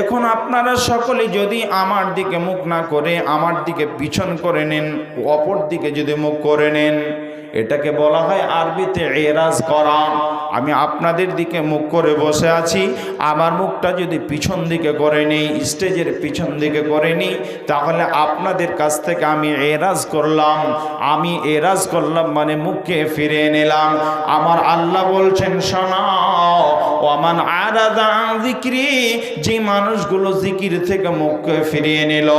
এখন আপনারা সকলে যদি আমার দিকে মুখ না করে, আমার দিকে পিছন করে নেন, অপর দিকে যদি মুখ করে নেন, এটাকে বলা হয় আরবিতে এরাজ করা। আমি আপনাদের দিকে মুখ করে বসে আছি, আমার মুখটা যদি পিছন দিকে করে নিই, স্টেজের পিছন দিকে করে নিই, তাহলে আপনাদের কাছ থেকে আমি এরাজ করলাম। আমি এরাজ করলাম মানে মুখকে ফিরে নিলাম। আমার আল্লাহ বলছেন, শোনাও ওমান আরাদা জিক্রি যে মানুষগুলো জিকির থেকে মুখকে ফিরিয়ে নিল,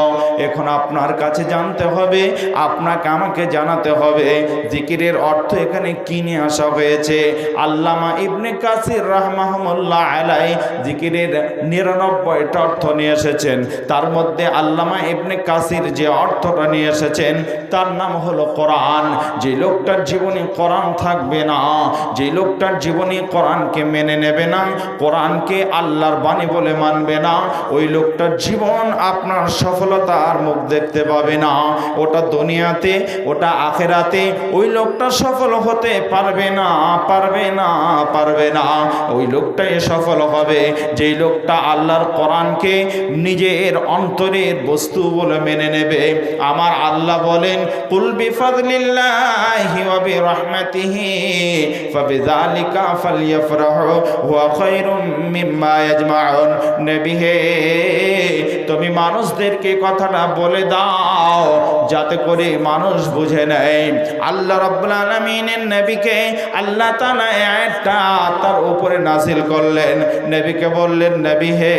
এখন আপনার কাছে জানতে হবে, আপনাকে আমাকে জানাতে হবে জিকিরের অর্থ এখানে কিনে আসা হয়েছে। আল্লামা ইবনে কাসির রাহমাহমুল্লাহ আলাই জিকিরের নিরানব্বইটা অর্থ নিয়ে এসেছেন। তার মধ্যে আল্লামা ইবনে কাসির যে অর্থটা নিয়ে এসেছেন, তার নাম হলো কোরআন। যে লোকটার জীবনে কোরআন থাকবে না, যে লোকটার জীবনে কোরআনকে মেনে নেবে না কোরআনকে আল্লাহর বাণী বলে মানবে না, ওই লোকটার জীবন আপনার সফলতা আর মুখ দেখতে পাবে না। ওটা দুনিয়াতে, ওটা আখেরাতে, ওই লোকটা সফল হতে পারবে না পারবে না পারবে না। ওই লোকটাই সফল হবে। যেই লোকটা আল্লাহর কোরআনকে নিজের অন্তরের বস্তু বলে মেনে নেবে। আমার আল্লাহ বলেন, কুল বিফাদলিল্লাহি ওয়া বিরহমাতিহি, ফাবিযালিকা ফালইফরাহু খায়রুম মিম্মা ইয়াজমাউন নবী হে তুমি মানুষদেরকে কথাটা বলে দাও, যাতে করে মানুষ বুঝে নেয়। আল্লাহ রাব্বুল আলামিনের আল্লাহ একটা তার উপরে নাজিল করলেন। নবীকে বললেন, নবী হে,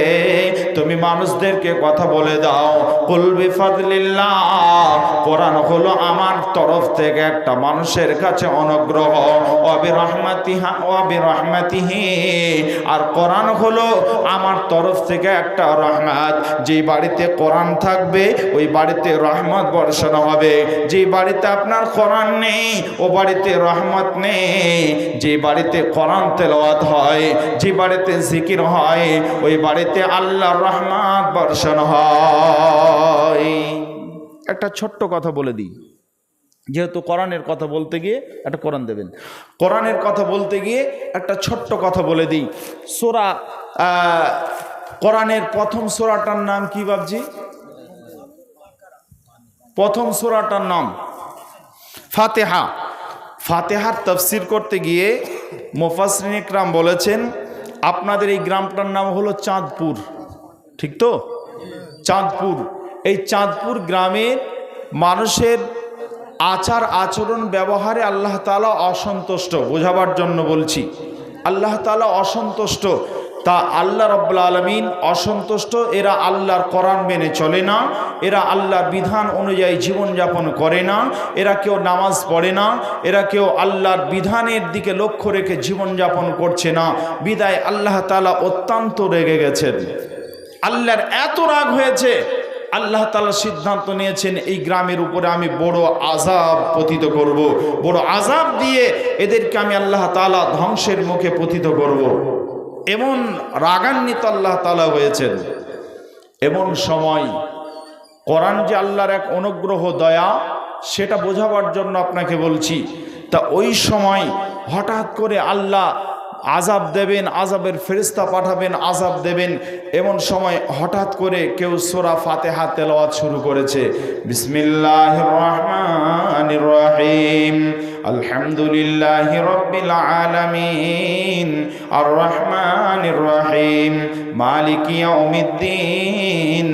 তুমি মানুষদেরকে কথা বলে দাও। কুল বিফাদলিল্লাহ, কোরআন হলো আমার তরফ থেকে একটা মানুষের কাছে অনুগ্রহ। অবি রহমাতিহা অবি রহমাতিহি আর কোরআন হলো আমার তরফ থেকে একটা রহমত। যে বাড়িতে কোরআন থাকবে, ওই বাড়িতে রহমত বর্ষণ হবে। যে বাড়িতে আপনার কোরআন নেই, ও বাড়িতে রহমত নেই। যে বাড়িতে কোরআন তেলাওয়াত হয়, যে বাড়িতে জিকির হয়, ওই বাড়িতে আল্লাহর রহমত বর্ষণ হয়। একটা ছোট্ট কথা বলে দিই। যেহেতু কোরআনের কথা বলতে গিয়ে একটা কোরআন দেবেন। কোরআনের কথা বলতে গিয়ে একটা ছোট্ট কথা বলে দিই। সোরা কোরআনের প্রথম সোরাটার নাম কি ভাবছি প্রথম সোরাটার নাম ফাতেহা। ফাতেহার তফসির করতে গিয়ে মোফাসরিন ইকরাম বলেছেন, আপনাদের এই গ্রামটার নাম হলো চাঁদপুর। ঠিক তো? চাঁদপুর। এই চাঁদপুর গ্রামের মানুষের আচার, আচরণ, ব্যবহারে আল্লাহ তালা অসন্তুষ্ট, বোঝাবার জন্য বলছি। আল্লাহ তালা অসন্তুষ্ট, তা আল্লাহ রব্লা আলমিন অসন্তুষ্ট, এরা আল্লাহর কোরআন মেনে চলে না, এরা আল্লাহর বিধান অনুযায়ী জীবনযাপন করে না, এরা কেউ নামাজ পড়ে না, এরা কেউ আল্লাহর বিধানের দিকে লক্ষ্য রেখে জীবনযাপন করছে না। বিদায় আল্লাহ তালা অত্যন্ত রেগে গেছেন। আল্লাহর এত রাগ হয়েছে আল্লাহ তালা সিদ্ধান্ত নিয়েছেন, এই গ্রামের উপরে আমি বড় আজাব পতিত করব। বড় আজাব দিয়ে এদেরকে আমি আল্লাহ তালা ধ্বংসের মুখে পতিত করব। এমন রাগান্বিত আল্লাহ তালা হয়েছেন এমন সময় কোরআন যে আল্লাহর এক অনুগ্রহ, দয়া, সেটা বোঝাবার জন্য আপনাকে বলছি, তা ওই সময় হঠাৎ করে আল্লাহ আজাব দেবেন আজাবের ফেরিস্তা পাঠাবেন আজাব দেবেন। এমন সময় হঠাৎ করে কেউ সোরা ফাতে ফাতেহা তেলাওয়াত শুরু করেছে। বিসমিল্লাহ রহমান রহিম। আলহামদুলিল্লাহ রব্বিল আলামিন আর রহমান রহিম মালিক ইয়াউমিদ্দিন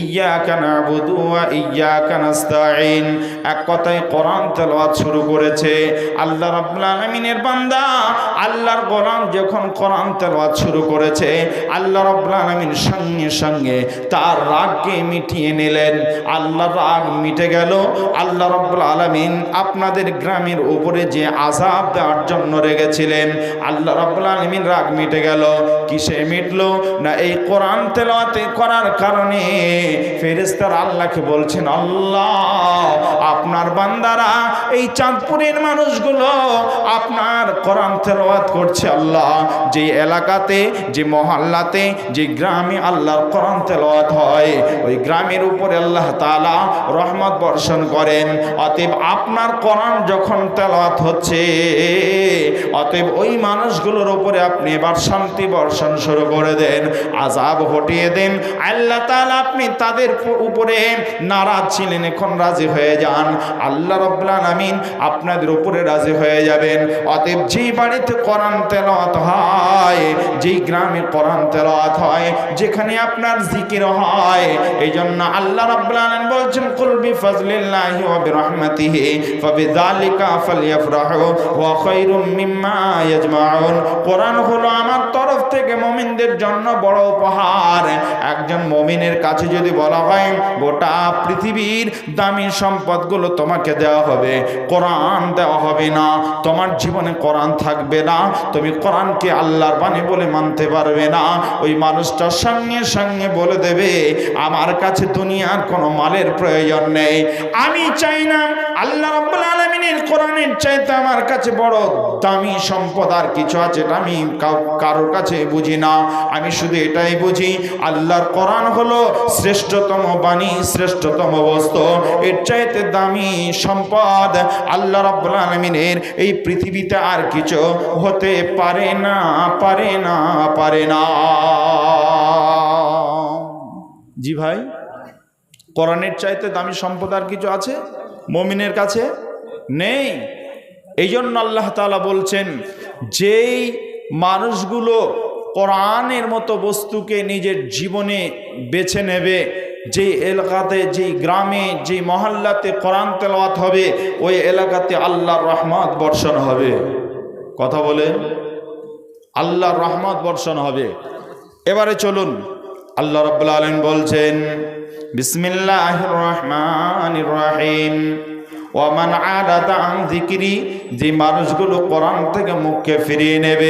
ইয়াকা নাবুদু ওয়া ইয়াকা নাস্তাঈন। এক কথায় কোরআন তেলাওয়াত শুরু করেছে। আল্লাহ রাব্বুল আলামিনের বান্দা আল্লাহর গোলাম যখন কোরআন তেলাওয়াত শুরু করেছে, আল্লাহ রাব্বুল আলামিন সঙ্গে সঙ্গে তার রাগকে মিটিয়ে নিলেন। আল্লাহর রাগ মিটে গেল। আল্লাহ রাব্বুল আলামিন আপনাদের গ্রামের উপরে যে আযাব দেওয়ার জন্য রেগেছিলেন, আল্লাহ রাব্বুল আলামিন রাগ মিটে গেল। কিসে মিটলো? না এই কোরআন তেলাওয়াতে করার কারণে ফেরেস্তার আল্লাহকে বলছেন, আল্লাহ, আপনার বান্দারা, এই চাঁদপুরের মানুষগুলো আপনার কোরআন তেলাওয়াত করছে, আল্লাহ। যে এলাকাতে, যে মহল্লাতে, যে গ্রামে আল্লাহর কোরআন তেলাওয়াত হয়, ওই গ্রামের উপরে আল্লাহ তাআলা রহমত বর্ষণ করেন। অতএব আপনার কোরআন যখন তেলাওয়াত হচ্ছে। অতএব ওই মানুষগুলোর উপরে আপনি এবার শান্তি বর্ষণ শুরু করে দেন আজাব হটিয়ে দেন। আল্লাহ তাআলা আপনি তাদের উপরে নারাজ ছিলেন, এখন রাজি হয়ে যান। আল্লাহ রব্লান আলামিন আপনাদের উপরে রাজি হয়ে যাবেন। অতএব যে বাড়িতে কোরআন তেলাওয়াত হয় যেই গ্রামে কোরআন তেলাওয়াত হয়, যেখানে আপনার জিকির হয় এই জন্য আল্লাহ রাব্বুল আলামিন বলছেন, কুল বিফাজলিল্লাহি ওয়া বিরহমাতিহি ফাবিযালিকা ফালইফরাহু ওয়া খায়রুম মিম্মা ইয়াজমাউন। কোরআন হলো আমার তরফ থেকে মুমিনদের জন্য বড় উপহার। একজন মুমিনের কাছে যদি বলা হয়, গোটা পৃথিবীর দামি সম্পদগুলো তোমাকে দেওয়া হবে, কোরআন দেওয়া হবে না, তোমার জীবনে কোরআন থাকবে না, তুমি কোরআনকে আল্লাহর বাণী বলে মানতে পারবে না। ওই মানুষটার সঙ্গে সঙ্গে বলে দেবে, আমার কাছে দুনিয়ার কোনো মালের প্রয়োজন নেই। আমি চাই না আল্লাহ রব্বুল আলামিনের কোরআনের চাইতে আমার কাছে বড় দামি সম্পদ আর কিছু আছে, এটা আমি কারোর কাছে বুঝি না। আমি শুধু এটাই বুঝি, আল্লাহর কোরআন হলো শ্রেষ্ঠতম বাণী, শ্রেষ্ঠতম বস্তু। এর চাইতে দামি সম্পদ আল্লাহ রাব্বুল আলামিনের এই পৃথিবীতে আর কিছু হতে পারে না পারে না পারে না। জি ভাই, কোরআনের চাইতে দামি সম্পদ আর কিছু আছে? মমিনের কাছে? নেই। এই জন্য আল্লাহ তালা বলছেন, যেই মানুষগুলো কোরআনের মতো বস্তুকে নিজের জীবনে বেছে নেবে, যেই এলাকাতে, যেই গ্রামে, যেই মহল্লাতে কোরআন তেলাওয়াত হবে, ওই এলাকাতে আল্লাহর রহমত বর্ষণ হবে। কথা বলে আল্লাহর রহমত বর্ষণ হবে। এবারে চলুন, আল্লাহ রাব্বুল আলামিন বলছেন, বিসমিল্লাহির রহমানির রহিম। ওয়ামান আরাদা আন জিকিরি যে মানুষগুলো কোরআন থেকে মুখকে ফিরিয়ে নেবে।